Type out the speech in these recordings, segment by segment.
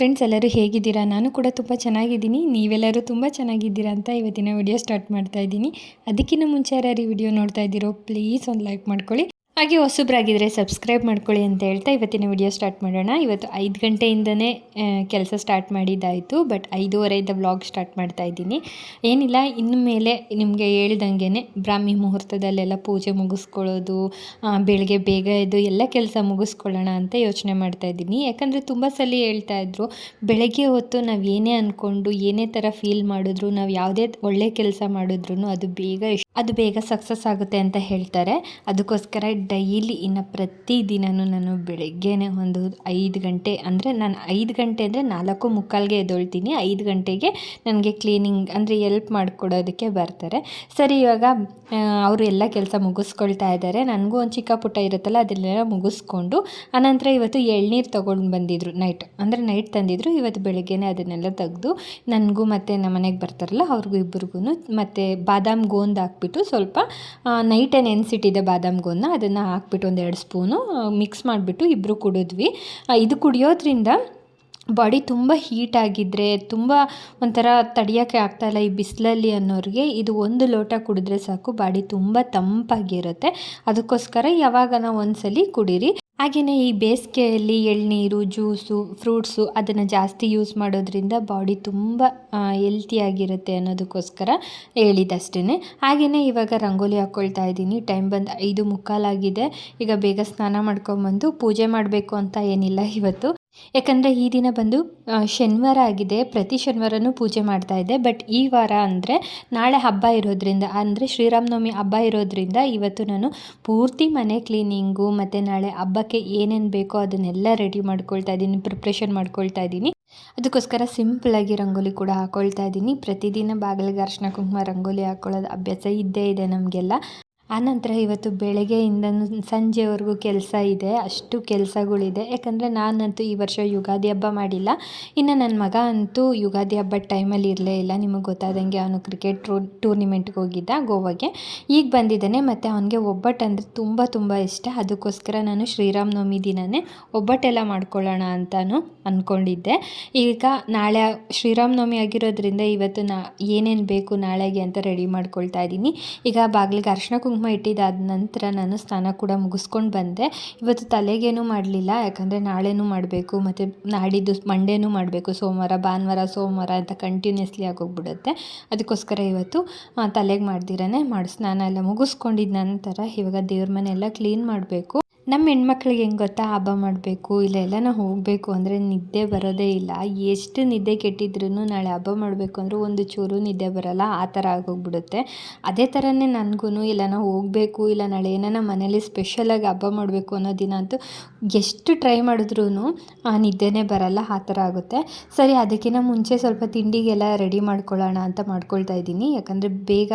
Friends ಎಲ್ಲರೂ ಹೇಗಿದ್ದೀರಾ? ನಾನು ಕೂಡ ತುಂಬ ಚೆನ್ನಾಗಿದ್ದೀನಿ. ನೀವೆಲ್ಲರೂ ತುಂಬ ಚೆನ್ನಾಗಿದ್ದೀರಾ ಅಂತ ಇವತ್ತಿನ ವಿಡಿಯೋ ಸ್ಟಾರ್ಟ್ ಮಾಡ್ತಾ ಇದ್ದೀನಿ. ಅದಕ್ಕಿಂತ ಮುಂಚೆ ಯಾರು ಈ ವಿಡಿಯೋ ನೋಡ್ತಾ ಇದ್ದೀರೋ ಪ್ಲೀಸ್ ಒಂದು ಲೈಕ್ ಮಾಡ್ಕೊಳ್ಳಿ. ಹಾಗೆ ಹೊಸಬ್ರಾಗಿದ್ದರೆ ಸಬ್ಸ್ಕ್ರೈಬ್ ಮಾಡ್ಕೊಳ್ಳಿ ಅಂತ ಹೇಳ್ತಾ ಇವತ್ತಿನ ವಿಡಿಯೋ ಸ್ಟಾರ್ಟ್ ಮಾಡೋಣ. ಇವತ್ತು ಐದು ಗಂಟೆಯಿಂದನೇ ಕೆಲಸ ಸ್ಟಾರ್ಟ್ ಮಾಡಿದ್ದಾಯಿತು ಬಟ್ ಐದೂವರೆಯಿಂದ ವ್ಲಾಗ್ ಸ್ಟಾರ್ಟ್ ಮಾಡ್ತಾ ಇದ್ದೀನಿ. ಏನಿಲ್ಲ ಇನ್ನು ಮೇಲೆ ನಿಮಗೆ ಹೇಳ್ದಂಗೆ ಬ್ರಾಹ್ಮಿ ಮುಹೂರ್ತದಲ್ಲೆಲ್ಲ ಪೂಜೆ ಮುಗಿಸ್ಕೊಳ್ಳೋದು ಬೆಳಗ್ಗೆ ಬೇಗ ಎದ್ದು ಎಲ್ಲ ಕೆಲಸ ಮುಗಿಸ್ಕೊಳ್ಳೋಣ ಅಂತ ಯೋಚನೆ ಮಾಡ್ತಾ ಇದ್ದೀನಿ. ಯಾಕಂದರೆ ತುಂಬ ಸಲ ಹೇಳ್ತಾ ಇದ್ರು, ಬೆಳಗ್ಗೆ ಹೊತ್ತು ನಾವು ಏನೇ ಅಂದ್ಕೊಂಡು ಏನೇ ಥರ ಫೀಲ್ ಮಾಡಿದ್ರು, ನಾವು ಯಾವುದೇ ಒಳ್ಳೆ ಕೆಲಸ ಮಾಡಿದ್ರು ಅದು ಬೇಗ ಅದು ಬೇಗ ಸಕ್ಸಸ್ ಆಗುತ್ತೆ ಅಂತ ಹೇಳ್ತಾರೆ. ಅದಕ್ಕೋಸ್ಕರ ಡೈಲಿ ಇನ್ನು ಪ್ರತಿದಿನವೂ ನಾನು ಬೆಳಗ್ಗೆನೆ ಒಂದು ಐದು ಗಂಟೆ ಅಂದರೆ ನಾನು ಐದು ಗಂಟೆ ಅಂದರೆ ನಾಲ್ಕು ಮುಕ್ಕಾಲ್ಗೆ ಎದ್ದೊಳ್ತೀನಿ. ಐದು ಗಂಟೆಗೆ ನನಗೆ ಕ್ಲೀನಿಂಗ್ ಅಂದರೆ ಎಲ್ಪ್ ಮಾಡಿಕೊಡೋದಕ್ಕೆ ಬರ್ತಾರೆ. ಸರಿ, ಇವಾಗ ಅವರು ಎಲ್ಲ ಕೆಲಸ ಮುಗಿಸ್ಕೊಳ್ತಾ ಇದ್ದಾರೆ ನನಗೂ ಒಂದು ಚಿಕ್ಕ ಪುಟ್ಟ ಇರುತ್ತಲ್ಲ ಅದನ್ನೆಲ್ಲ ಮುಗಿಸ್ಕೊಂಡು ಆನಂತರ ಇವತ್ತು ಎಳ್ನೀರು ತೊಗೊಂಡು ಬಂದಿದ್ರು ನೈಟ್ ಅಂದರೆ ನೈಟ್ ತಂದಿದ್ರು, ಇವತ್ತು ಬೆಳಗ್ಗೆನೆ ಅದನ್ನೆಲ್ಲ ತೆಗೆದು ನನಗೂ ಮತ್ತು ನಮ್ಮ ಮನೆಗೆ ಬರ್ತಾರಲ್ಲ, ಅವ್ರಿಗೂ ಇಬ್ಬರಿಗೂ ಮತ್ತು ಬಾದಾಮ್ ಗೋಂದು ಹಾಕ್ಬಿಟ್ಟು ಸ್ವಲ್ಪ ನೈಟೇ ನೆನೆಸಿಟ್ಟಿದೆ ಬಾದಾಮ್ ಗೋಂದನ್ನ ಅದನ್ನು ಹಾಕ್ಬಿಟ್ಟು ಒಂದು ಎರಡು ಸ್ಪೂನು ಮಿಕ್ಸ್ ಮಾಡಿಬಿಟ್ಟು ಇಬ್ಬರು ಕುಡಿದ್ವಿ. ಇದು ಕುಡಿಯೋದ್ರಿಂದ ಬಾಡಿ ತುಂಬ ಹೀಟ್ ಆಗಿದ್ದರೆ ತುಂಬ ಒಂಥರ ತಡಿಯೋಕ್ಕೆ ಆಗ್ತಾಯಿಲ್ಲ ಈ ಬಿಸಿಲಲ್ಲಿ ಅನ್ನೋರಿಗೆ. ಇದು ಒಂದು ಲೋಟ ಕುಡಿದ್ರೆ ಸಾಕು, ಬಾಡಿ ತುಂಬ ತಂಪಾಗಿರುತ್ತೆ. ಅದಕ್ಕೋಸ್ಕರ ಯಾವಾಗನ ಒಂದ್ಸಲಿ ಕುಡೀರಿ. ಹಾಗೆಯೇ ಈ ಬೇಸಿಗೆಯಲ್ಲಿ ಎಳ್ನೀರು, ಜ್ಯೂಸು, ಫ್ರೂಟ್ಸು ಅದನ್ನು ಜಾಸ್ತಿ ಯೂಸ್ ಮಾಡೋದ್ರಿಂದ ಬಾಡಿ ತುಂಬ ಹೆಲ್ತಿಯಾಗಿರುತ್ತೆ ಅನ್ನೋದಕ್ಕೋಸ್ಕರ ಹೇಳಿದಷ್ಟೇ ಹಾಗೆಯೇ ಇವಾಗ ರಂಗೋಲಿ ಹಾಕ್ಕೊಳ್ತಾ ಇದ್ದೀನಿ. ಟೈಮ್ ಬಂದು ಐದು ಮುಕ್ಕಾಲಾಗಿದೆ. ಈಗ ಬೇಗ ಸ್ನಾನ ಮಾಡ್ಕೊಂಬಂದು ಪೂಜೆ ಮಾಡಬೇಕು ಅಂತ ಏನಿಲ್ಲ ಇವತ್ತು. ಯಾಕಂದರೆ ಈ ದಿನ ಬಂದು ಶನಿವಾರ ಆಗಿದೆ. ಪ್ರತಿ ಶನಿವಾರನೂ ಪೂಜೆ ಮಾಡ್ತಾ ಇದ್ದೆ ಬಟ್ ಈ ವಾರ ಅಂದರೆ, ನಾಳೆ ಹಬ್ಬ ಇರೋದ್ರಿಂದ, ಅಂದರೆ ಶ್ರೀರಾಮನವಮಿ ಹಬ್ಬ ಇರೋದ್ರಿಂದ ಇವತ್ತು ನಾನು ಪೂರ್ತಿ ಮನೆ ಕ್ಲೀನಿಂಗು ಮತ್ತು ನಾಳೆ ಹಬ್ಬಕ್ಕೆ ಏನೇನು ಬೇಕೋ ಅದನ್ನೆಲ್ಲ ರೆಡಿ ಮಾಡ್ಕೊಳ್ತಾ ಇದ್ದೀನಿ ಪ್ರಿಪ್ರೇಷನ್ ಮಾಡ್ಕೊಳ್ತಾ ಇದ್ದೀನಿ. ಅದಕ್ಕೋಸ್ಕರ ಸಿಂಪಲಾಗಿ ರಂಗೋಲಿ ಕೂಡ ಹಾಕ್ಕೊಳ್ತಾ ಇದ್ದೀನಿ. ಪ್ರತಿದಿನ ಬಾಗಿಲಿಗೆ ಅರ್ಶಿನ ಕುಂಕುಮ ರಂಗೋಲಿ ಹಾಕ್ಕೊಳ್ಳೋದು ಅಭ್ಯಾಸ ಇದ್ದೇ ಇದೆ ನಮಗೆಲ್ಲ. ಆನಂತರ ಇವತ್ತು ಬೆಳಗ್ಗೆಯಿಂದ ಸಂಜೆವರೆಗೂ ಕೆಲಸ ಇದೆ, ಅಷ್ಟು ಕೆಲಸಗಳಿದೆ. ಯಾಕಂದರೆ ನಾನಂತೂ ಈ ವರ್ಷ ಯುಗಾದಿ ಹಬ್ಬ ಮಾಡಿಲ್ಲ. ಇನ್ನು ನನ್ನ ಮಗ ಅಂತೂ ಯುಗಾದಿ ಹಬ್ಬದ ಟೈಮಲ್ಲಿ ಇರಲೇ ಇಲ್ಲ. ನಿಮಗೆ ಗೊತ್ತಾದಂಗೆ ಅವನು ಕ್ರಿಕೆಟ್ ಟ್ರೋ ಟೂರ್ನಿಮೆಂಟ್ಗೆ ಹೋಗಿದ್ದ ಗೋವಾಗೆ. ಈಗ ಬಂದಿದ್ದಾನೆ ಮತ್ತು ಅವನಿಗೆ ಒಬ್ಬಟ್ಟು ಅಂದರೆ ತುಂಬ ತುಂಬ ಇಷ್ಟ. ಅದಕ್ಕೋಸ್ಕರ ನಾನು ಶ್ರೀರಾಮನವಮಿ ದಿನವೇ ಒಬ್ಬಟ್ಟೆಲ್ಲ ಮಾಡ್ಕೊಳ್ಳೋಣ ಅಂತಾನು ಅಂದ್ಕೊಂಡಿದ್ದೆ ಈಗ ನಾಳೆ ಶ್ರೀರಾಮನವಮಿ ಆಗಿರೋದ್ರಿಂದ ಇವತ್ತು ನಾ ಏನೇನು ಬೇಕು ನಾಳೆಗೆ ಅಂತ ರೆಡಿ ಮಾಡ್ಕೊಳ್ತಾ ಇದ್ದೀನಿ. ಈಗ ಬಾಗಿಲಿಗೆ ಅರ್ಶಿನ ಕುಂಕುಮ ಇಟ್ಟಿದ್ದಾದ ನಂತರ ನಾನು ಸ್ನಾನ ಕೂಡ ಮುಗಿಸ್ಕೊಂಡು ಬಂದೆ. ಇವತ್ತು ತಲೆಗೇನು ಮಾಡಲಿಲ್ಲ, ಯಾಕಂದರೆ ನಾಳೆನೂ ಮಾಡಬೇಕು, ಮತ್ತು ನಾಡಿದ್ದು ಮಂಡೇನೂ ಮಾಡಬೇಕು, ಸೋಮವಾರ, ಭಾನುವಾರ, ಸೋಮವಾರ ಅಂತ ಕಂಟಿನ್ಯೂಸ್ಲಿ ಆಗೋಗ್ಬಿಡುತ್ತೆ. ಅದಕ್ಕೋಸ್ಕರ ಇವತ್ತು ತಲೆಗೆ ಮಾಡ್ದಿರೇ ಮಾಡಿ. ಸ್ನಾನ ಎಲ್ಲ ಮುಗಿಸ್ಕೊಂಡಿದ್ದ ನಂತರ ಇವಾಗ ದೇವ್ರ ಮನೆ ಎಲ್ಲ ಕ್ಲೀನ್ ಮಾಡಬೇಕು. ನಮ್ಮ ಹೆಣ್ಮಕ್ಳಿಗೆ ಹೆಂಗೆ ಗೊತ್ತಾ? ಹಬ್ಬ ಮಾಡಬೇಕು, ಇಲ್ಲ ಎಲ್ಲ ನಾವು ಹೋಗಬೇಕು ಅಂದರೆ ನಿದ್ದೆ ಬರೋದೇ ಇಲ್ಲ. ಎಷ್ಟು ನಿದ್ದೆ ಕೆಟ್ಟಿದ್ರೂ ನಾಳೆ ಹಬ್ಬ ಮಾಡಬೇಕು ಅಂದರೆ ಒಂದು ಚೂರು ನಿದ್ದೆ ಬರೋಲ್ಲ, ಆ ಥರ ಆಗೋಗ್ಬಿಡುತ್ತೆ. ಅದೇ ಥರನೇ ನನಗೂ ಇಲ್ಲನ ಹೋಗಬೇಕು, ಇಲ್ಲ ನಾಳೆ ಏನಾನ ಮನೇಲಿ ಸ್ಪೆಷಲಾಗಿ ಹಬ್ಬ ಮಾಡಬೇಕು ಅನ್ನೋ ದಿನ ಅಂತೂ ಎಷ್ಟು ಟ್ರೈ ಮಾಡಿದ್ರೂ ಆ ನಿದ್ದೆನೇ ಬರಲ್ಲ, ಆ ಥರ ಆಗುತ್ತೆ. ಸರಿ ಅದಕ್ಕಿಂತ ಮುಂಚೆ ಸ್ವಲ್ಪ ತಿಂಡಿಗೆಲ್ಲ ರೆಡಿ ಮಾಡ್ಕೊಳ್ಳೋಣ ಅಂತ ಮಾಡ್ಕೊಳ್ತಾ ಇದ್ದೀನಿ. ಯಾಕಂದರೆ ಬೇಗ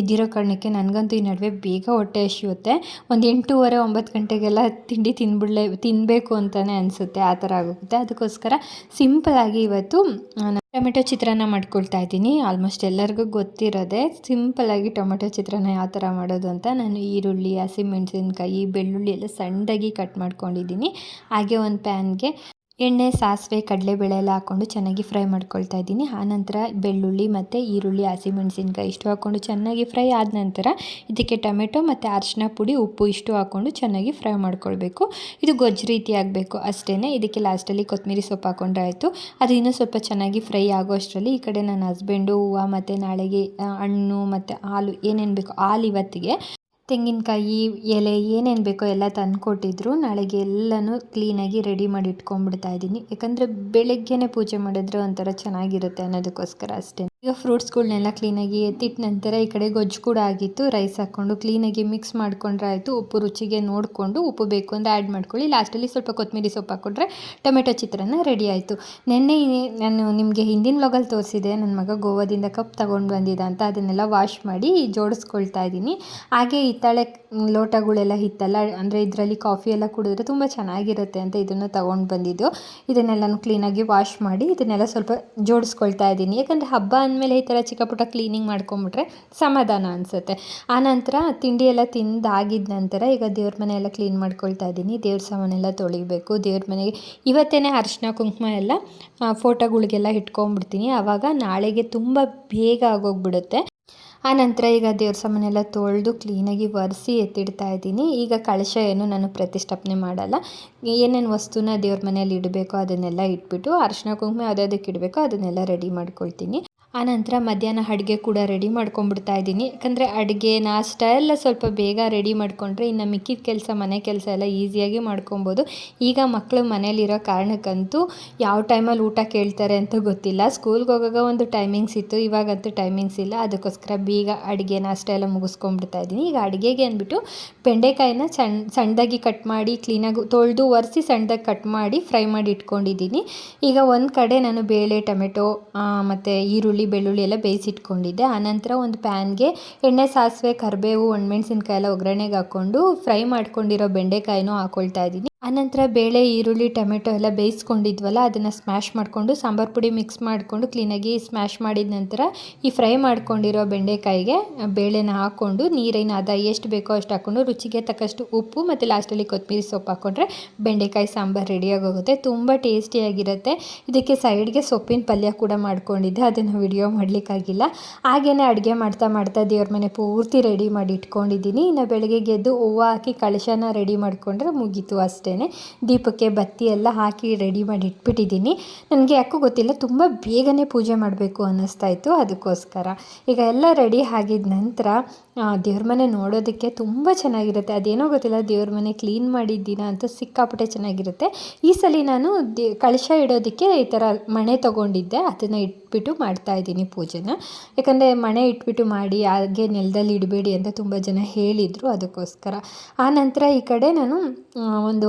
ಎದ್ದಿರೋ ಕಾರಣಕ್ಕೆ ನನಗಂತೂ ಈ ನಡುವೆ ಬೇಗ ಹೊಟ್ಟೆ ಹಸಿಯುತ್ತೆ. ಒಂದು ಎಂಟೂವರೆ, ಒಂಬತ್ತು ಗಂಟೆಗೆಲ್ಲ ತಿಂಡಿ ತಿನ್ಬಿಡ್ಲೇ ತಿನ್ನಬೇಕು ಅಂತಲೇ ಅನಿಸುತ್ತೆ. ಆ ಥರ ಆಗುತ್ತೆ ಅದಕ್ಕೋಸ್ಕರ ಸಿಂಪಲಾಗಿ ಇವತ್ತು ಟೊಮೆಟೊ ಚಿತ್ರಾನ್ನ ಮಾಡ್ಕೊಳ್ತಾ ಇದ್ದೀನಿ. ಆಲ್ಮೋಸ್ಟ್ ಎಲ್ಲರಿಗೂ ಗೊತ್ತಿರೋದೆ ಸಿಂಪಲ್ಲಾಗಿ ಟೊಮೆಟೊ ಚಿತ್ರಾನ್ನ ಯಾವ ಥರ ಮಾಡೋದು ಅಂತ ನಾನು ಈರುಳ್ಳಿ ಹಸಿಮೆಣಸಿನ್ಕಾಯಿ ಬೆಳ್ಳುಳ್ಳಿ ಎಲ್ಲ ಸಣ್ಣದಾಗಿ ಕಟ್ ಮಾಡ್ಕೊಂಡಿದ್ದೀನಿ. ಹಾಗೆ ಒಂದು ಪ್ಯಾನ್ಗೆ ಎಣ್ಣೆ, ಸಾಸಿವೆ, ಕಡಲೆಬೇಳೆ ಎಲ್ಲ ಹಾಕ್ಕೊಂಡು ಚೆನ್ನಾಗಿ ಫ್ರೈ ಮಾಡ್ಕೊಳ್ತಾ ಇದ್ದೀನಿ. ಆನಂತರ ಬೆಳ್ಳುಳ್ಳಿ ಮತ್ತು ಈರುಳ್ಳಿ, ಹಸಿಮೆಣಸಿನ್ಕಾಯಿ ಇಷ್ಟು ಹಾಕ್ಕೊಂಡು ಚೆನ್ನಾಗಿ ಫ್ರೈ ಆದ ನಂತರ ಇದಕ್ಕೆ ಟೊಮೆಟೊ ಮತ್ತು ಅರಿಶಿನ ಪುಡಿ, ಉಪ್ಪು ಇಷ್ಟು ಹಾಕ್ಕೊಂಡು ಚೆನ್ನಾಗಿ ಫ್ರೈ ಮಾಡ್ಕೊಳ್ಬೇಕು. ಇದು ಗೊಜ್ಜು ರೀತಿ ಆಗಬೇಕು ಅಷ್ಟೇ ಇದಕ್ಕೆ ಲಾಸ್ಟಲ್ಲಿ ಕೊತ್ತಂಬರಿ ಸೊಪ್ಪು ಹಾಕೊಂಡ್ರೆ ಆಯಿತು ಅದು ಇನ್ನೂ ಸ್ವಲ್ಪ ಚೆನ್ನಾಗಿ ಫ್ರೈ ಆಗೋ ಅಷ್ಟರಲ್ಲಿ ಈ ಕಡೆ ನನ್ನ ಹಸ್ಬೆಂಡು, ಹೂವು ಮತ್ತು ನಾಳೆಗೆ ಹಣ್ಣು ಮತ್ತು ಹಾಲು ಏನೇನು ಬೇಕು ಹಾಲು ಇವತ್ತಿಗೆ ತೆಂಗಿನಕಾಯಿ, ಎಲೆ ಏನೇನು ಬೇಕೋ ಎಲ್ಲ ತಂದುಕೊಟ್ಟಿದ್ರು. ನಾಳೆಗೆ ಎಲ್ಲನೂ ಕ್ಲೀನಾಗಿ ರೆಡಿ ಮಾಡಿ ಇಟ್ಕೊಂಡ್ಬಿಡ್ತಾ ಇದ್ದೀನಿ. ಯಾಕಂದರೆ ಬೆಳಗ್ಗೆನೇ ಪೂಜೆ ಮಾಡಿದ್ರೆ ಒಂಥರ ಚೆನ್ನಾಗಿರುತ್ತೆ ಅನ್ನೋದಕ್ಕೋಸ್ಕರ ಅಷ್ಟೇ. ಈಗ ಫ್ರೂಟ್ಸ್ಗಳನ್ನೆಲ್ಲ ಕ್ಲೀನಾಗಿ ಎತ್ತಿಟ್ಟ ನಂತರ ಈ ಕಡೆ ಗೊಜ್ಜು ಕೂಡ ಆಗಿತ್ತು. ರೈಸ್ ಹಾಕ್ಕೊಂಡು ಕ್ಲೀನಾಗಿ ಮಿಕ್ಸ್ ಮಾಡ್ಕೊಂಡ್ರೆ ಆಯಿತು ಉಪ್ಪು ರುಚಿಗೆ ನೋಡಿಕೊಂಡು ಉಪ್ಪು ಬೇಕು ಅಂದರೆ ಆ್ಯಡ್ ಮಾಡ್ಕೊಳ್ಳಿ. ಲಾಸ್ಟಲ್ಲಿ ಸ್ವಲ್ಪ ಕೊತ್ತಂಬರಿ ಸೊಪ್ಪು ಹಾಕ್ಕೊಂಡ್ರೆ ಟೊಮೆಟೊ ಚಿತ್ರಾನ್ನ ರೆಡಿ ಆಯಿತು. ನೆನ್ನೆ ನಾನು ನಿಮಗೆ ಹಿಂದಿನ ವ್ಲಾಗಲ್ಲಿ ತೋರಿಸಿದೆ. ನನ್ನ ಮಗ ಗೋವಾದಿಂದ ಕಪ್ ತೊಗೊಂಡು ಬಂದಿದ್ದ ಅಂತ ಅದನ್ನೆಲ್ಲ ವಾಶ್ ಮಾಡಿ ಜೋಡಿಸ್ಕೊಳ್ತಾ ಇದ್ದೀನಿ. ಹಾಗೆ ಹಿತ್ತಾಳೆ ಲೋಟಗಳೆಲ್ಲ ಇತ್ತಲ್ಲ ಅಂದರೆ ಇದರಲ್ಲಿ ಕಾಫಿ ಎಲ್ಲ ಕುಡಿದ್ರೆ ತುಂಬ ಚೆನ್ನಾಗಿರುತ್ತೆ ಅಂತ ಇದನ್ನು ತೊಗೊಂಡು ಬಂದಿದ್ದು. ಇದನ್ನೆಲ್ಲನೂ ಕ್ಲೀನಾಗಿ ವಾಶ್ ಮಾಡಿ ಇದನ್ನೆಲ್ಲ ಸ್ವಲ್ಪ ಜೋಡಿಸ್ಕೊಳ್ತಾ ಇದ್ದೀನಿ. ಯಾಕಂದರೆ ಹಬ್ಬ ಬಂದಮೇಲೆ ಈ ಥರ ಚಿಕ್ಕ ಪುಟ್ಟ ಕ್ಲೀನಿಂಗ್ ಮಾಡ್ಕೊಂಬಿಟ್ರೆ ಸಮಾಧಾನ ಅನಿಸುತ್ತೆ. ಆನಂತರ ತಿಂಡಿ ಎಲ್ಲ ತಿಂದಾಗಿದ್ದ ನಂತರ ಈಗ ದೇವ್ರ ಮನೆ ಎಲ್ಲ ಕ್ಲೀನ್ ಮಾಡ್ಕೊಳ್ತಾ ಇದ್ದೀನಿ. ದೇವ್ರ ಸಾಮಾನೆಲ್ಲ ತೊಳಿಬೇಕು. ದೇವ್ರ ಮನೆಗೆ ಇವತ್ತೇ ಅರಿಶಿನ, ಕುಂಕುಮ ಎಲ್ಲ ಫೋಟೋಗಳಿಗೆಲ್ಲ ಇಟ್ಕೊಂಡ್ಬಿಡ್ತೀನಿ ಆವಾಗ ನಾಳೆಗೆ ತುಂಬ ಬೇಗ ಆಗೋಗ್ಬಿಡುತ್ತೆ. ಆ ನಂತರ ಈಗ ದೇವ್ರ ಸಾಮಾನೆಲ್ಲ ತೊಳೆದು ಕ್ಲೀನಾಗಿ ಒರೆಸಿ ಎತ್ತಿಡ್ತಾ ಇದ್ದೀನಿ. ಈಗ ಕಳಶ ಏನು ನಾನು ಪ್ರತಿಷ್ಠಾಪನೆ ಮಾಡಲ್ಲ. ಏನೇನು ವಸ್ತುನ ದೇವ್ರ ಮನೆಯಲ್ಲಿ ಇಡಬೇಕೋ ಅದನ್ನೆಲ್ಲ ಇಟ್ಬಿಟ್ಟು ಅರಿಶಿನ, ಕುಂಕುಮ ಯಾವುದಕ್ಕೆ ಇಡಬೇಕೋ ಅದನ್ನೆಲ್ಲ ರೆಡಿ ಮಾಡ್ಕೊಳ್ತೀನಿ. ಆನಂತರ ಮಧ್ಯಾಹ್ನ ಅಡುಗೆ ಕೂಡ ರೆಡಿ ಮಾಡ್ಕೊಂಡ್ಬಿಡ್ತಾ ಇದ್ದೀನಿ. ಯಾಕಂದರೆ ಅಡುಗೆ, ನಾಷ್ಟ ಎಲ್ಲ ಸ್ವಲ್ಪ ಬೇಗ ರೆಡಿ ಮಾಡಿಕೊಂಡ್ರೆ ಇನ್ನು ಮಿಕ್ಕಿದ ಕೆಲಸ, ಮನೆ ಕೆಲಸ ಎಲ್ಲ ಈಸಿಯಾಗಿ ಮಾಡ್ಕೊಬೋದು ಈಗ ಮಕ್ಕಳು ಮನೇಲಿರೋ ಕಾರಣಕ್ಕಂತೂ ಯಾವ ಟೈಮಲ್ಲಿ ಊಟ ಕೇಳ್ತಾರೆ ಅಂತ ಗೊತ್ತಿಲ್ಲ. ಸ್ಕೂಲ್ಗೆ ಹೋಗಾಗ ಒಂದು ಟೈಮಿಂಗ್ಸ್ ಇತ್ತು, ಇವಾಗಂತೂ ಟೈಮಿಂಗ್ಸ್ ಇಲ್ಲ. ಅದಕ್ಕೋಸ್ಕರ ಬೇಗ, ಅಡುಗೆ, ನಾಷ್ಟ ಎಲ್ಲ ಮುಗಿಸ್ಕೊಂಡ್ಬಿಡ್ತಾ ಇದ್ದೀನಿ. ಈಗ ಅಡುಗೆಗೆ ಅಂದ್ಬಿಟ್ಟು ಬೆಂಡೆಕಾಯಿನ ಸಣ್ಣ ಸಣ್ಣದಾಗಿ ಕಟ್ ಮಾಡಿ ಕ್ಲೀನಾಗಿ ತೊಳೆದು ಒರೆಸಿ ಸಣ್ಣದಾಗಿ ಕಟ್ ಮಾಡಿ ಫ್ರೈ ಮಾಡಿ ಇಟ್ಕೊಂಡಿದ್ದೀನಿ. ಈಗ ಒಂದು ಕಡೆ ನಾನು ಬೇಳೆ, ಟೊಮೆಟೊ ಮತ್ತು ಈರುಳ್ಳಿ ಬೆಳ್ಳುಳ್ಳಿ ಎಲ್ಲ ಬೇಯಿಸಿಟ್ಕೊಂಡಿದ್ದೆ. ಆನಂತರ ಒಂದು ಪ್ಯಾನ್ಗೆ ಎಣ್ಣೆ, ಸಾಸಿವೆ, ಕರಿಬೇವು ಒಣಮೆಣ್ಸಿನ್ಕಾಯಿ ಎಲ್ಲ ಒಗ್ಗರಣೆಗೆ ಹಾಕ್ಕೊಂಡು ಫ್ರೈ ಮಾಡ್ಕೊಂಡಿರೋ ಬೆಂಡೆಕಾಯಿನೂ ಹಾಕ್ಕೊಳ್ತಾ ಇದ್ದೀನಿ. ಆನಂತರ ಬೇಳೆ, ಈರುಳ್ಳಿ, ಟೊಮೆಟೊ ಎಲ್ಲ ಬೇಯಿಸ್ಕೊಂಡಿದ್ವಲ್ಲ, ಅದನ್ನು ಸ್ಮ್ಯಾಶ್ ಮಾಡಿಕೊಂಡು, ಸಾಂಬಾರು ಪುಡಿ ಮಿಕ್ಸ್ ಮಾಡಿಕೊಂಡು ಕ್ಲೀನಾಗಿ ಸ್ಮ್ಯಾಶ್ ಮಾಡಿದ ನಂತರ ಈ ಫ್ರೈ ಮಾಡ್ಕೊಂಡಿರೋ ಬೆಂಡೆಕಾಯಿಗೆ ಬೇಳೆನ ಹಾಕ್ಕೊಂಡು, ನೀರೇನು ಅದ ಎಷ್ಟು ಬೇಕೋ ಅಷ್ಟು ಹಾಕ್ಕೊಂಡು, ರುಚಿಗೆ ತಕ್ಕಷ್ಟು ಉಪ್ಪು ಮತ್ತು ಲಾಸ್ಟಲ್ಲಿ ಕೊತ್ತಂಬರಿ ಸೊಪ್ಪು ಹಾಕ್ಕೊಂಡ್ರೆ ಬೆಂಡೆಕಾಯಿ ಸಾಂಬಾರು ರೆಡಿಯಾಗೋಗುತ್ತೆ ತುಂಬ ಟೇಸ್ಟಿಯಾಗಿರುತ್ತೆ ಇದಕ್ಕೆ ಸೈಡ್ಗೆ ಸೊಪ್ಪಿನ ಪಲ್ಯ ಕೂಡ ಮಾಡ್ಕೊಂಡಿದ್ದೆ. ಅದನ್ನು ವಿಡಿಯೋ ಮಾಡಲಿಕ್ಕಾಗಿಲ್ಲ. ಹಾಗೆಯೇ ಅಡುಗೆ ಮಾಡ್ತಾ ಮಾಡ್ತಾ ದೇವ್ರ ಮನೆ ಪೂರ್ತಿ ರೆಡಿ ಮಾಡಿ ಇಟ್ಕೊಂಡಿದ್ದೀನಿ. ಇನ್ನು ಬೆಳಗ್ಗೆ ಗೆದ್ದು ಹೂವು ಹಾಕಿ ಕಳಶನ ರೆಡಿ ಮಾಡಿಕೊಂಡ್ರೆ ಮುಗೀತು ಅಷ್ಟೇ. ದೀಪಕ್ಕೆ ಬತ್ತಿ ಎಲ್ಲ ಹಾಕಿ ರೆಡಿ ಮಾಡಿ ಇಟ್ಬಿಟ್ಟಿದ್ದೀನಿ. ನನಗೆ ಯಾಕೋ ಗೊತ್ತಿಲ್ಲ, ತುಂಬ ಬೇಗನೆ ಪೂಜೆ ಮಾಡಬೇಕು ಅನ್ನಿಸ್ತಾ ಇತ್ತು. ಅದಕ್ಕೋಸ್ಕರ ಈಗ ಎಲ್ಲ ರೆಡಿ ಆಗಿದ ನಂತರ ದೇವ್ರ ಮನೆ ನೋಡೋದಕ್ಕೆ ತುಂಬ ಚೆನ್ನಾಗಿರುತ್ತೆ. ಅದೇನೋ ಗೊತ್ತಿಲ್ಲ, ದೇವ್ರ ಮನೆ ಕ್ಲೀನ್ ಮಾಡಿದ್ದೀನ ಅಂತ ಸಿಕ್ಕಾಪಟ್ಟೆ ಚೆನ್ನಾಗಿರುತ್ತೆ. ಈ ಸಲ ನಾನು ಕಳಶ ಇಡೋದಕ್ಕೆ ಈ ಥರ ಮಣೆ ತೊಗೊಂಡಿದ್ದೆ. ಅದನ್ನು ಇಟ್ಬಿಟ್ಟು ಮಾಡ್ತಾ ಇದ್ದೀನಿ ಪೂಜೆನ. ಯಾಕಂದರೆ ಮಣೆ ಇಟ್ಬಿಟ್ಟು ಮಾಡಿ, ಹಾಗೆ ನೆಲದಲ್ಲಿ ಇಡಬೇಡಿ ಅಂತ ತುಂಬ ಜನ ಹೇಳಿದರು. ಅದಕ್ಕೋಸ್ಕರ ಆ ನಂತರ ಈ ಕಡೆ ನಾನು ಒಂದು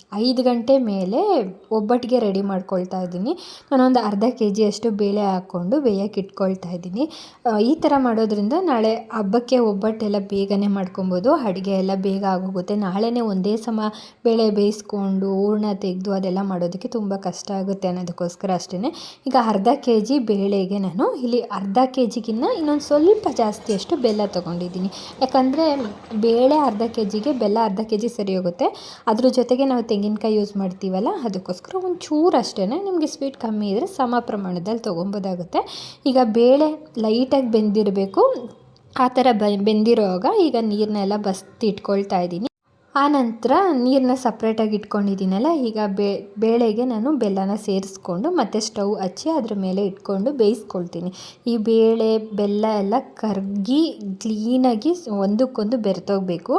ಐದು ಗಂಟೆ ಮೇಲೆ ಒಬ್ಬಟ್ಟಿಗೆ ರೆಡಿ ಮಾಡ್ಕೊಳ್ತಾ ಇದ್ದೀನಿ. ನಾನೊಂದು ಅರ್ಧ ಕೆ ಜಿಯಷ್ಟು ಬೇಳೆ ಹಾಕ್ಕೊಂಡು ಬೇಯಕ್ಕೆ ಇಟ್ಕೊಳ್ತಾ ಇದ್ದೀನಿ. ಈ ಥರ ಮಾಡೋದ್ರಿಂದ ನಾಳೆ ಹಬ್ಬಕ್ಕೆ ಒಬ್ಬಟ್ಟೆಲ್ಲ ಬೇಗನೆ ಮಾಡ್ಕೊಬೋದು, ಅಡುಗೆ ಎಲ್ಲ ಬೇಗ ಆಗೋಗುತ್ತೆ. ನಾಳೆನೇ ಒಂದೇ ಸಮ ಬೇಳೆ ಬೇಯಿಸ್ಕೊಂಡು ಹೂರ್ಣ ತೆಗೆದು ಅದೆಲ್ಲ ಮಾಡೋದಕ್ಕೆ ತುಂಬ ಕಷ್ಟ ಆಗುತ್ತೆ ಅನ್ನೋದಕ್ಕೋಸ್ಕರ ಅಷ್ಟೇ ಈಗ ಅರ್ಧ ಕೆ ಜಿ ಬೇಳೆಗೆ ನಾನು ಇಲ್ಲಿ ಅರ್ಧ ಕೆ ಜಿಗಿನ್ನ ಇನ್ನೊಂದು ಸ್ವಲ್ಪ ಜಾಸ್ತಿಯಷ್ಟು ಬೆಲ್ಲ ತೊಗೊಂಡಿದ್ದೀನಿ. ಯಾಕಂದರೆ ಬೇಳೆ ಅರ್ಧ ಕೆ ಜಿಗೆ ಬೆಲ್ಲ ಅರ್ಧ ಕೆ ಜಿ ಸರಿ ಹೋಗುತ್ತೆ. ಅದ್ರ ಜೊತೆಗೆ ನಾವು ತೆಂಗಿನಕಾಯಿ ಯೂಸ್ ಮಾಡ್ತೀವಲ್ಲ, ಅದಕ್ಕೋಸ್ಕರ ಒಂದು ಚೂರು ಅಷ್ಟೇ ನಿಮಗೆ ಸ್ವೀಟ್ ಕಮ್ಮಿ ಇದ್ದರೆ ಸಮ ಪ್ರಮಾಣದಲ್ಲಿ ತೊಗೊಬೋದಾಗುತ್ತೆ. ಈಗ ಬೇಳೆ ಲೈಟಾಗಿ ಬೆಂದಿರಬೇಕು. ಆ ಥರ ಬೆ, ಬೆಂದಿರುವಾಗ ಈಗ ನೀರನ್ನೆಲ್ಲ ಬಸ್ತಿ ಇಟ್ಕೊಳ್ತಾ ಇದ್ದೀನಿ. ಆ ನಂತರ ನೀರನ್ನ ಸಪ್ರೇಟಾಗಿ ಇಟ್ಕೊಂಡಿದ್ದೀನಲ್ಲ, ಈಗ ಬೇಳೆಗೆ ನಾನು ಬೆಲ್ಲನ ಸೇರಿಸ್ಕೊಂಡು ಮತ್ತೆ ಸ್ಟವ್ ಹಚ್ಚಿ ಅದ್ರ ಮೇಲೆ ಇಟ್ಕೊಂಡು ಬೇಯಿಸ್ಕೊಳ್ತೀನಿ. ಈ ಬೇಳೆ, ಬೆಲ್ಲ ಎಲ್ಲ ಕರಗಿ ಕ್ಲೀನಾಗಿ ಒಂದಕ್ಕೊಂದು ಬೆರೆತೋಗ್ಬೇಕು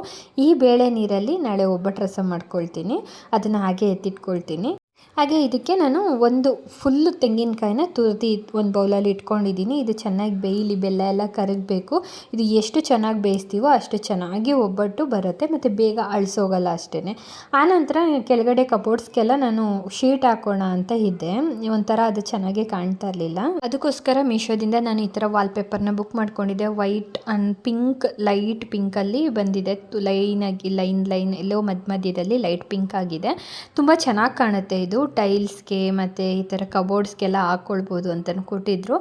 ಈ ಬೇಳೆ ನೀರಲ್ಲಿ ನಾಳೆ ಒಬ್ಬಟ್ಟು ರಸ ಮಾಡ್ಕೊಳ್ತೀನಿ. ಅದನ್ನು ಹಾಗೆ ಎತ್ತಿಟ್ಕೊಳ್ತೀನಿ. ಹಾಗೆ ಇದಕ್ಕೆ ನಾನು ಒಂದು ಫುಲ್ಲು ತೆಂಗಿನಕಾಯಿನ ತುರಿದು ಒಂದು ಬೌಲಲ್ಲಿ ಇಟ್ಕೊಂಡಿದ್ದೀನಿ. ಇದು ಚೆನ್ನಾಗಿ ಬೇಯಲಿ, ಬೆಲ್ಲ ಎಲ್ಲ ಕರಗಬೇಕು ಇದು ಎಷ್ಟು ಚೆನ್ನಾಗಿ ಬೇಯಿಸ್ತೀವೋ ಅಷ್ಟು ಚೆನ್ನಾಗಿ ಒಬ್ಬಟ್ಟು ಬರುತ್ತೆ. ಮತ್ತು ಬೇಗ ಅಳಿಸೋಗಲ್ಲ ಅಷ್ಟೇ ಆನಂತರ ಕೆಳಗಡೆ ಕಬೋರ್ಡ್ಸ್ಗೆಲ್ಲ ನಾನು ಶೀಟ್ ಹಾಕೋಣ ಅಂತ ಇದ್ದೆ. ಒಂಥರ ಅದು ಚೆನ್ನಾಗೇ ಕಾಣ್ತಾ ಇರಲಿಲ್ಲ. ಅದಕ್ಕೋಸ್ಕರ ಮೀಶೋದಿಂದ ನಾನು ಈ ಥರ ವಾಲ್ಪೇಪರ್ನ ಬುಕ್ ಮಾಡ್ಕೊಂಡಿದ್ದೆ. ವೈಟ್ ಆ್ಯಂಡ್ ಪಿಂಕ್, ಲೈಟ್ ಪಿಂಕಲ್ಲಿ ಬಂದಿದೆ. ಲೈನಾಗಿ ಲೈನ್ ಲೈನ್ ಎಲ್ಲೋ ಮಧ್ಯ ಮಧ್ಯದಲ್ಲಿ ಲೈಟ್ ಪಿಂಕ್ ಆಗಿದೆ. ತುಂಬ ಚೆನ್ನಾಗಿ ಕಾಣುತ್ತೆ ಇದು. ಟೈಲ್ಸ್ಗೆ ಮತ್ತು ಈ ಥರ ಕಬೋರ್ಡ್ಸ್ಗೆಲ್ಲ ಹಾಕ್ಕೊಳ್ಬೋದು ಅಂತ ಕೊಟ್ಟಿದ್ರು.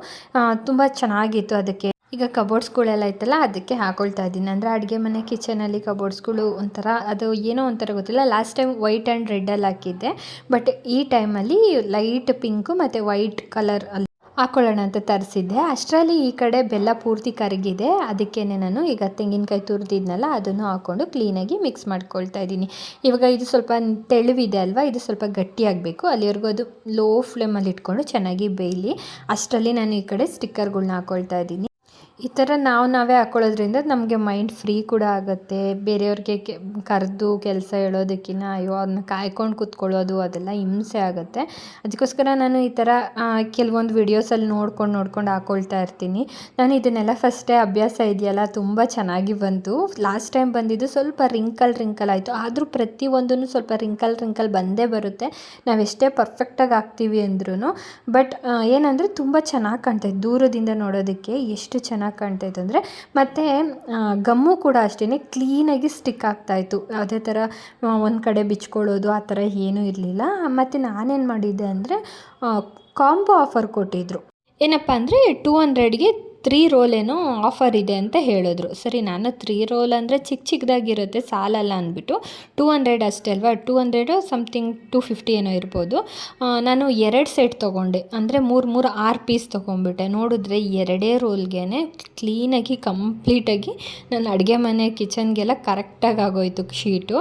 ತುಂಬ ಚೆನ್ನಾಗಿತ್ತು ಅದಕ್ಕೆ. ಈಗ ಕಬೋರ್ಡ್ಸ್ಗಳೆಲ್ಲ ಇತ್ತಲ್ಲ ಅದಕ್ಕೆ ಹಾಕೊಳ್ತಾ ಇದ್ದೀನಿ. ಅಂದರೆ ಅಡುಗೆ ಮನೆ ಕಿಚನಲ್ಲಿ ಕಬೋರ್ಡ್ಸ್ಗಳು ಒಂಥರ, ಅದು ಏನೋ ಒಂಥರ ಗೊತ್ತಿಲ್ಲ. ಲಾಸ್ಟ್ ಟೈಮ್ ವೈಟ್ ಆ್ಯಂಡ್ ರೆಡ್ಡಲ್ಲಿ ಹಾಕಿದ್ದೆ. ಬಟ್ ಈ ಟೈಮಲ್ಲಿ ಲೈಟ್ ಪಿಂಕು ಮತ್ತು ವೈಟ್ ಕಲರ್ ಅಲ್ಲಿ ಹಾಕ್ಕೊಳ್ಳೋಣ ಅಂತ ತರಿಸಿದ್ದೆ. ಅಷ್ಟರಲ್ಲಿ ಈ ಕಡೆ ಬೆಲ್ಲ ಪೂರ್ತಿ ಕರಗಿದೆ. ಅದಕ್ಕೇ ನಾನು ಈಗ ತೆಂಗಿನಕಾಯಿ ತುರಿದಿದ್ನಲ್ಲ, ಅದನ್ನು ಹಾಕ್ಕೊಂಡು ಕ್ಲೀನಾಗಿ ಮಿಕ್ಸ್ ಮಾಡ್ಕೊಳ್ತಾ ಇದ್ದೀನಿ. ಇವಾಗ ಇದು ಸ್ವಲ್ಪ ತೆಳುವಿದೆ ಅಲ್ವಾ, ಇದು ಸ್ವಲ್ಪ ಗಟ್ಟಿಯಾಗಬೇಕು ಅಲ್ಲಿವರೆಗೂ ಅದು ಲೋ ಫ್ಲೇಮಲ್ಲಿ ಇಟ್ಕೊಂಡು ಚೆನ್ನಾಗಿ ಬೇಯಲಿ. ಅಷ್ಟರಲ್ಲಿ ನಾನು ಈ ಕಡೆ ಸ್ಟಿಕ್ಕರ್ಗಳ್ನ ಹಾಕ್ಕೊಳ್ತಾ ಇದ್ದೀನಿ. ಈ ಥರ ನಾವು ನಾವೇ ಹಾಕ್ಕೊಳ್ಳೋದ್ರಿಂದ ನಮಗೆ ಮೈಂಡ್ ಫ್ರೀ ಕೂಡ ಆಗುತ್ತೆ. ಬೇರೆಯವ್ರಿಗೆ ಕೆ, ಕರೆದು ಕೆಲಸ ಹೇಳೋದಕ್ಕಿಂತ ಅಯ್ಯೋ ಅದನ್ನ ಕಾಯ್ಕೊಂಡು ಕೂತ್ಕೊಳ್ಳೋದು ಅದೆಲ್ಲ ಹಿಂಸೆ ಆಗುತ್ತೆ. ಅದಕ್ಕೋಸ್ಕರ ನಾನು ಈ ಥರ ಕೆಲವೊಂದು ವೀಡಿಯೋಸಲ್ಲಿ ನೋಡ್ಕೊಂಡು ನೋಡ್ಕೊಂಡು ಹಾಕ್ಕೊಳ್ತಾ ಇರ್ತೀನಿ. ನಾನು ಇದನ್ನೆಲ್ಲ ಫಸ್ಟೇ ಅಭ್ಯಾಸ ಇದೆಯಲ್ಲ, ತುಂಬ ಚೆನ್ನಾಗಿ ಬಂತು. ಲಾಸ್ಟ್ ಟೈಮ್ ಬಂದಿದ್ದು ಸ್ವಲ್ಪ ರಿಂಕಲ್ ರಿಂಕಲ್ ಆಯಿತು. ಆದರೂ ಪ್ರತಿಯೊಂದೂ ಸ್ವಲ್ಪ ರಿಂಕಲ್ ರಿಂಕಲ್ ಬಂದೇ ಬರುತ್ತೆ. ನಾವೆಷ್ಟೇ ಪರ್ಫೆಕ್ಟಾಗಿ ಹಾಕ್ತೀವಿ ಅಂದ್ರೂ ಬಟ್ ಏನಂದರೆ ತುಂಬ ಚೆನ್ನಾಗಿ ಕಾಣ್ತೈತೆ ದೂರದಿಂದ ನೋಡೋದಕ್ಕೆ ಎಷ್ಟು ಚೆನ್ನಾಗಿ ಕಾಣ್ತಾಯಿತ್ತು ಅಂದರೆ ಮತ್ತು ಗಮ್ಮು ಕೂಡ ಅಷ್ಟೇ ಕ್ಲೀನಾಗಿ ಸ್ಟಿಕ್ ಆಗ್ತಾಯಿತ್ತು. ಯಾವುದೇ ಥರ ಒಂದು ಕಡೆ ಬಿಚ್ಕೊಳ್ಳೋದು, ಆ ಥರ ಏನೂ ಇರಲಿಲ್ಲ. ಮತ್ತು ನಾನೇನು ಮಾಡಿದ್ದೆ ಅಂದರೆ ಕಾಂಬೋ ಆಫರ್ ಕೊಟ್ಟಿದ್ದರು ಏನಪ್ಪ ಅಂದರೆ ಟೂ ಹಂಡ್ರೆಡ್ಗೆ ತ್ರೀ ರೋಲ್ ಏನೋ ಆಫರ್ ಇದೆ ಅಂತ ಹೇಳಿದ್ರು. ಸರಿ, ನಾನು ತ್ರೀ ರೋಲ್ ಅಂದರೆ ಚಿಕ್ಕ ಚಿಕ್ಕದಾಗಿರುತ್ತೆ ಸಾಲಲ್ಲ ಅಂದ್ಬಿಟ್ಟು. ಟೂ ಹಂಡ್ರೆಡ್ ಅಷ್ಟೇ ಅಲ್ವಾ? Two hundred something two fifty ಏನೋ ಇರ್ಬೋದು. ನಾನು ಎರಡು ಸೆಟ್ ತೊಗೊಂಡೆ. ಅಂದರೆ ಮೂರು ಮೂರು ಆರು ಪೀಸ್ ತೊಗೊಂಡ್ಬಿಟ್ಟೆ. ನೋಡಿದ್ರೆ ಎರಡೇ ರೋಲ್ಗೆ ಕ್ಲೀನಾಗಿ ಕಂಪ್ಲೀಟಾಗಿ ನನ್ನ ಅಡುಗೆ ಮನೆ ಕಿಚನ್ಗೆಲ್ಲ ಕರೆಕ್ಟಾಗಿ ಆಗೋಯ್ತು ಶೀಟು.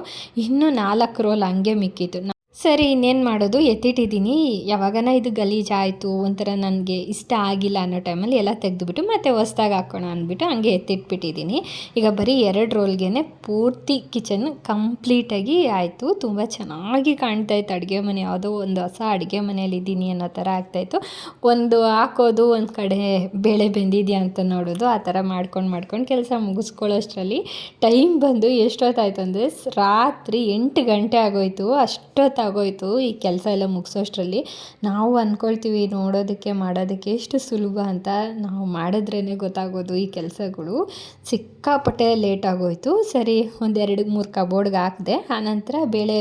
ಇನ್ನೂ ನಾಲ್ಕು ರೋಲ್ ಹಂಗೆ ಮಿಕ್ಕಿತ್ತು. ಸರಿ, ಇನ್ನೇನು ಮಾಡೋದು? ಎತ್ತಿಟ್ಟಿದ್ದೀನಿ. ಯಾವಾಗನ ಇದು ಗಲೀಜಾಯಿತು ಒಂಥರ ನನಗೆ ಇಷ್ಟ ಆಗಿಲ್ಲ ಅನ್ನೋ ಟೈಮಲ್ಲಿ ಎಲ್ಲ ತೆಗೆದುಬಿಟ್ಟು ಮತ್ತೆ ಹೊಸ್ದಾಗಿ ಹಾಕೋಣ ಅಂದ್ಬಿಟ್ಟು ಹಂಗೆ ಎತ್ತಿಟ್ಬಿಟ್ಟಿದ್ದೀನಿ. ಈಗ ಬರೀ ಎರಡು ರೋಲ್ಗೆ ಪೂರ್ತಿ ಕಿಚನ್ ಕಂಪ್ಲೀಟಾಗಿ ಆಯಿತು. ತುಂಬ ಚೆನ್ನಾಗಿ ಕಾಣ್ತಾ ಇತ್ತು. ಅಡುಗೆ ಮನೆ ಯಾವುದೋ ಒಂದು ಹೊಸ ಅಡುಗೆ ಮನೆಯಲ್ಲಿ ಇದ್ದೀನಿ ಅನ್ನೋ ಥರ ಆಗ್ತಾಯಿತ್ತು ಒಂದು ಹಾಕೋದು, ಒಂದು ಕಡೆ ಬೇಳೆ ಬೆಂದಿದೆಯಾ ಅಂತ ನೋಡೋದು, ಆ ಥರ ಮಾಡ್ಕೊಂಡು ಮಾಡ್ಕೊಂಡು ಕೆಲಸ ಮುಗಿಸ್ಕೊಳ್ಳೋಷ್ಟರಲ್ಲಿ ಟೈಮ್ ಬಂದು ಎಷ್ಟೊತ್ತಾಯ್ತು ಅಂದರೆ ರಾತ್ರಿ ಎಂಟು ಗಂಟೆ ಆಗೋಯ್ತು. ಅಷ್ಟೊತ್ತಾಗೋಯ್ತು ಈ ಕೆಲಸ ಎಲ್ಲ ಮುಗಿಸೋಷ್ಟರಲ್ಲಿ. ನಾವು ಅಂದ್ಕೊಳ್ತೀವಿ ನೋಡೋದಕ್ಕೆ ಮಾಡೋದಕ್ಕೆ ಎಷ್ಟು ಸುಲಭ ಅಂತ. ನಾವು ಮಾಡಿದ್ರೇ ಗೊತ್ತಾಗೋದು ಈ ಕೆಲಸಗಳು. ಸಿಕ್ಕಾಪಟ್ಟೆ ಲೇಟ್ ಆಗೋಯಿತು. ಸರಿ, ಒಂದೆರಡು ಮೂರು ಕಬೋರ್ಡ್ಗೆ ಹಾಕಿದೆ. ಆನಂತರ ಬೇಳೆ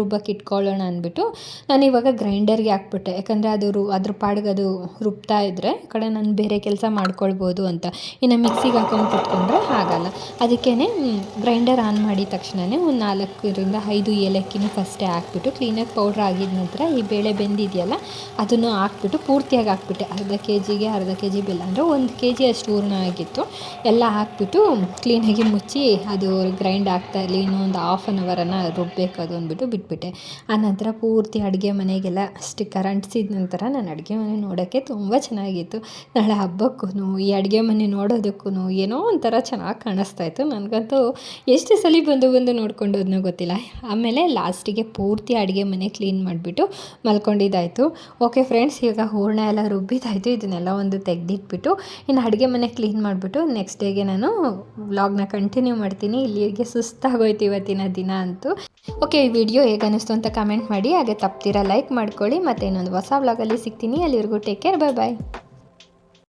ರುಬ್ಬಕ್ಕೆ ಇಟ್ಕೊಳ್ಳೋಣ ಅಂದ್ಬಿಟ್ಟು ನಾನು ಇವಾಗ ಗ್ರೈಂಡರ್ಗೆ ಹಾಕ್ಬಿಟ್ಟೆ. ಯಾಕಂದರೆ ಅದು ರು, ಅದ್ರ ಪಾಡಿಗೆ ಅದು ರುಬ್ತಾ ಇದ್ದರೆ ಕಡೆ ನಾನು ಬೇರೆ ಕೆಲಸ ಮಾಡ್ಕೊಳ್ಬೋದು ಅಂತ. ಇನ್ನು ಮಿಕ್ಸಿಗೆ ಹಾಕೊಂಡು ಕುತ್ಕೊಂಡ್ರೆ ಆಗಲ್ಲ ಅದಕ್ಕೇ ಗ್ರೈಂಡರ್ ಆನ್ ಮಾಡಿದ ತಕ್ಷಣವೇ ಒಂದು ನಾಲ್ಕರಿಂದ ಐದು ಏಲಕ್ಕಿನೂ ಫಸ್ಟೇ ಹಾಕ್ಬಿಟ್ಟು ಕ್ಲೀನಾಗಿ ಪೌಡ್ರ್ ಆಗಿದ ನಂತರ ಈ ಬೇಳೆ ಬೆಂದಿದೆಯಲ್ಲ ಅದನ್ನು ಹಾಕ್ಬಿಟ್ಟು ಪೂರ್ತಿಯಾಗಿ ಹಾಕ್ಬಿಟ್ಟೆ. ಅರ್ಧ ಕೆ ಜಿಗೆ ಅರ್ಧ ಕೆ ಜಿ ಬೆಲ್ಲ, ಅಂದರೆ ಒಂದು ಕೆ ಜಿ ಅಷ್ಟು ಹೂರ್ಣ ಆಗಿತ್ತು. ಎಲ್ಲ ಹಾಕ್ಬಿಟ್ಟು ಕ್ಲೀನಾಗಿ ಮುಚ್ಚಿ ಅದು ಗ್ರೈಂಡ್ ಆಗ್ತಾ ಇರಲಿ, ಇನ್ನೊಂದು ಹಾಫ್ ಆನ್ ಅವರನ್ನು ರುಬ್ಬಬೇಕು ಅದು ಅಂದ್ಬಿಟ್ಟು ಬಿಟ್ಬಿಟ್ಟೆ. ನಂತರ ಪೂರ್ತಿ ಅಡುಗೆ ಮನೆಗೆಲ್ಲ ಅಷ್ಟು ಕರಂಟ್ಸಿದ ನಂತರ ನಾನು ಅಡುಗೆ ಮನೆ ನೋಡೋಕ್ಕೆ ತುಂಬ ಚೆನ್ನಾಗಿತ್ತು. ನಾಳೆ ಹಬ್ಬಕ್ಕೂ ಈ ಅಡುಗೆ ಮನೆ ನೋಡೋದಕ್ಕೂ ಏನೋ ಒಂಥರ ಚೆನ್ನಾಗಿ ಕಾಣಿಸ್ತಾ ಇತ್ತು. ನನಗಂತೂ ಎಷ್ಟು ಸಲ ಬಂದು ಬಂದು ನೋಡ್ಕೊಂಡು ಗೊತ್ತಿಲ್ಲ. ಆಮೇಲೆ ಲಾಸ್ಟಿಗೆ ಪೂರ್ತಿ ಅಡುಗೆ ಮನೆ ಕ್ಲೀನ್ ಮಾಡಿಬಿಟ್ಟು ಮಲ್ಕೊಂಡಿದ್ದಾಯಿತು. ಓಕೆ ಫ್ರೆಂಡ್ಸ್, ಈಗ ಹೂರ್ಣ ಎಲ್ಲ ರುಬ್ಬಿದ್ದಾಯಿತು. ಇದನ್ನೆಲ್ಲ ಒಂದು ತೆಗೆದಿಟ್ಬಿಟ್ಟು ಇನ್ನು ಅಡುಗೆ ಮನೆ ಕ್ಲೀನ್ ಮಾಡಿಬಿಟ್ಟು ನೆಕ್ಸ್ಟ್ ಡೇಗೆ ನಾನು ವ್ಲಾಗ್ನ ಕಂಟಿನ್ಯೂ ಮಾಡ್ತೀನಿ. ಇಲ್ಲಿಗೆ ಸುಸ್ತಾಗೋಯ್ತು ಇವತ್ತಿನ ದಿನ ಅಂತೂ. ಓಕೆ, ಈ ವಿಡಿಯೋ ಹೇಗೆ ಅನ್ನಿಸ್ತು ಅಂತ ಕಮೆಂಟ್ ಮಾಡಿ ಹಾಗೆ ತಪ್ತೀರಾ ಲೈಕ್ ಮಾಡ್ಕೊಳ್ಳಿ ಮತ್ತು ಇನ್ನೊಂದು ಹೊಸ ವ್ಲಾಗಲ್ಲಿ ಸಿಗ್ತೀನಿ. ಅಲ್ಲಿವರೆಗೂ ಟೇಕ್ ಕೇರ್ ಬೈ ಬಾಯ್